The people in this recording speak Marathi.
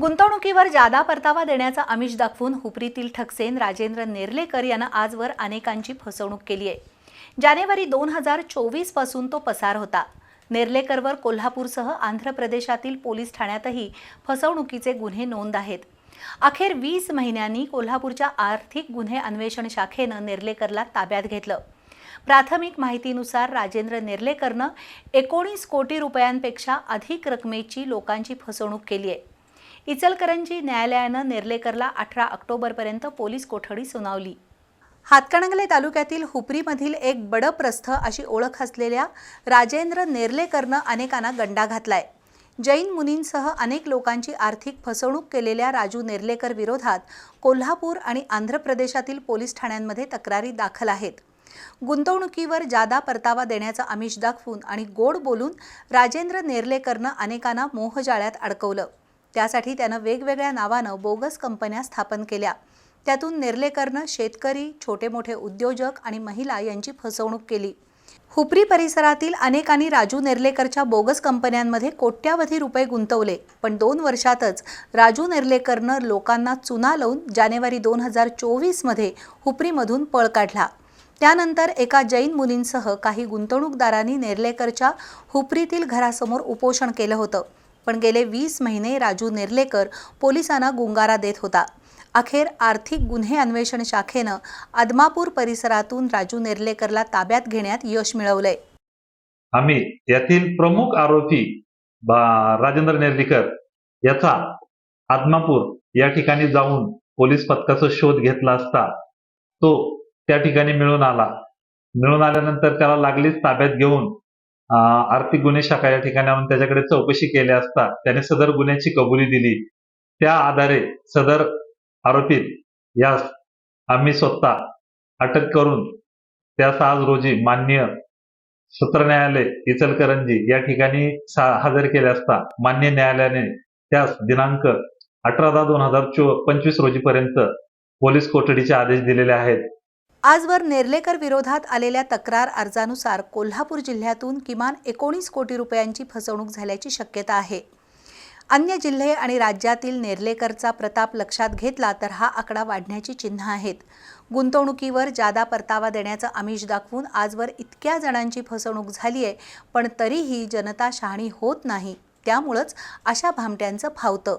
गुंतवणुकीवर जादा परतावा देण्याचा आमिष दाखवून हुपरीतील ठकसेन राजेंद्र नेर्लेकर यानं आजवर अनेकांची फसवणूक केली आहे जानेवारी दोन हजार चोवीसपासून तो पसार होता. नेर्लेकरवर कोल्हापूरसह आंध्र प्रदेशातील पोलीस ठाण्यातही फसवणुकीचे गुन्हे नोंद आहेत. अखेर वीस महिन्यांनी कोल्हापूरच्या आर्थिक गुन्हे अन्वेषण शाखेनं नेर्लेकरला ताब्यात घेतलं. प्राथमिक माहितीनुसार राजेंद्र नेर्लेकरनं एकोणीस कोटी रुपयांपेक्षा अधिक रकमेची लोकांची फसवणूक केली आहे इचलकरंजी न्यायालयानं नेर्लेकरला अठरा ऑक्टोबरपर्यंत पोलीस कोठडी सुनावली. हातकणंगले तालुक्यातील हुपरीमधील एक बडप्रस्थ अशी ओळख असलेल्या राजेंद्र नेर्लेकरनं अनेकांना गंडा घातलाय. जैन मुनींसह अनेक लोकांची आर्थिक फसवणूक केलेल्या राजू नेर्लेकर विरोधात कोल्हापूर आणि आंध्र प्रदेशातील पोलीस ठाण्यांमध्ये तक्रारी दाखल आहेत. गुंतवणुकीवर जादा परतावा देण्याचं आमिष दाखवून आणि गोड बोलून राजेंद्र नेर्लेकरनं अनेकांना मोहजाळ्यात अडकवलं. त्यासाठी त्यानं वेगवेगळ्या नावानं बोगस कंपन्या स्थापन केल्या. त्यातून नेर्लेकरनं शेतकरी छोटे मोठे उद्योजक आणि महिला यांची फसवणूक केली. हुपरी परिसरातील अनेकांनी राजू नेर्लेकरच्या बोगस कंपन्यांमध्ये कोट्यावधी रुपये गुंतवले. पण दोन वर्षातच राजू नेर्लेकरनं लोकांना चुना लावून जानेवारी दोन हजार चोवीसमध्ये हुपरीमधून पळ काढला. त्यानंतर एका जैन मुलींसह काही गुंतवणूकदारांनी नेर्लेकरच्या हुपरीतील घरासमोर उपोषण केलं होतं. पण गेले वीस महिने राजू नेर्लेकर पोलिसांना गुंगारा देत होता. अखेर आर्थिक गुन्हे अन्वेषण शाखेनं आदमापूर परिसरातून राजू नेर्लेकरला ताब्यात घेण्यात यश मिळवलंय. आम्ही यातील प्रमुख आरोपी राजेंद्र नेर्लेकर याचा आदमापूर या ठिकाणी जाऊन पोलीस पथकाचा शोध घेतला असता तो त्या ठिकाणी मिळून आला. मिळून आल्यानंतर त्याला लागलीच ताब्यात घेऊन आर्थिक गुन्हे शाखा या ठिकाणी त्याच्याकडे चौकशी केली असता त्याने सदर गुन्ह्याची कबुली दिली. त्या आधारे सदर आरोपी यास आम्ही स्वतः अटक करून त्यास आज रोजी मान्य सत्र न्यायालय इचलकरंजी या ठिकाणी हजर केले असता मान्य न्यायालयाने त्यास दिनांक अठरा दहा दोन हजार चो पंचवीस रोजीपर्यंत पोलीस कोठडीचे आदेश दिलेले आहेत. आजवर नेर्लेकर विरोधात आलेल्या तक्रार अर्जानुसार कोल्हापूर जिल्ह्यातून किमान एकोणीस कोटी रुपयांची फसवणूक झाल्याची शक्यता आहे. अन्य जिल्हे आणि राज्यातील नेर्लेकरचा प्रताप लक्षात घेतला तर हा आकडा वाढण्याची चिन्ह आहेत. गुंतवणुकीवर जादा परतावा देण्याचं आमिष दाखवून आजवर इतक्या जणांची फसवणूक झाली आहे पण तरीही जनता शहाणी होत नाही. त्यामुळंच अशा भामट्यांचं फावतं.